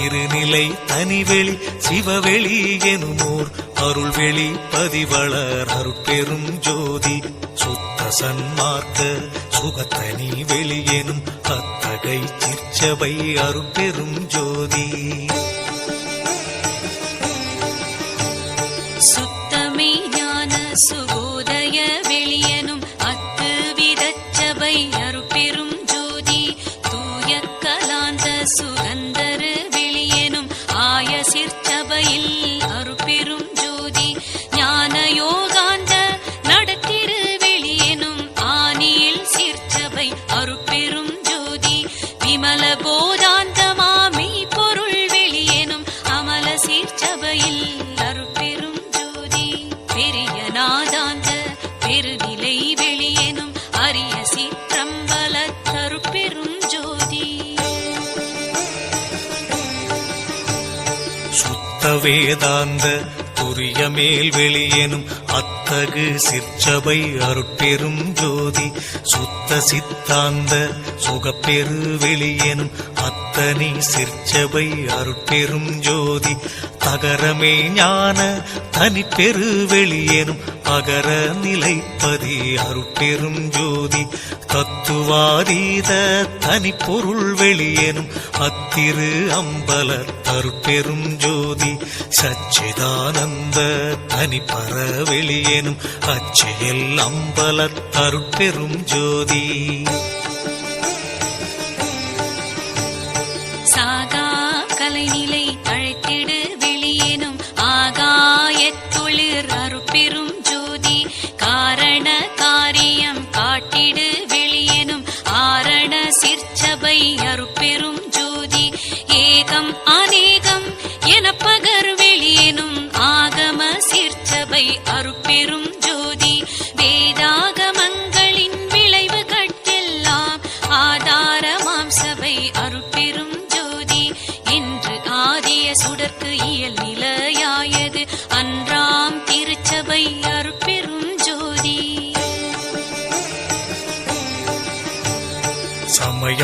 திருநிலை தனிவெளி சிவவெளி எனுமோர் அருள்வெளி பதிவளர் அருட்பெரும் ஜோதி. சுத்த சன்மார்க்க சுகத்தனி வெளி எனும் அத்தகை திருச்சபை அருட்பெரும் ஜோதி. சுத்தமே ஞான சுகோதய வெளியனும் அத்து விதச்சபை அருட்பெரும் ஜோதி. தூய கலாந்த சுகந்த திருச்சபையில் சீர்ச்சபையில் அருட்பெரும் ஜோதி பெரிய நாதாந்த பெருநிலை வெளியேனும் அரிய சீற்றம்பல தருப்பெரும் ஜோதி. சுத்த வேதாந்த துரிய மேல் அத்த அத்தகு சிற்றபை அருட்பெரும் ஜோதி. சுத்த சித்தாந்த சுகப்பெரு வெளியெனும் அத்தனி சிற்சபை அருட்பெரும் ஜோதி. தகரமே ஞான தனிப்பெரு வெளியெனும் அகர நிலைப்பதி அருட்பெரும் ஜோதி. தத்துவாதீத தனிப்பொருள் வெளியெனும் அத்திரு அம்பல தருப்பெரும் ஜோதி. சச்சிதானந்த தனிப்பற வெளியெனும் அச்செயல் அம்பல தருப்பெரும் ஜோதி. சாகா கலைநிலை அழைத்திடு வெளியேனும் ஆகாயத் தொழிற் ஜோதி. காரண காரியம் காட்டிடு வெளியேனும் ஆரண சிற்சபை ஜோதி. ஏகம்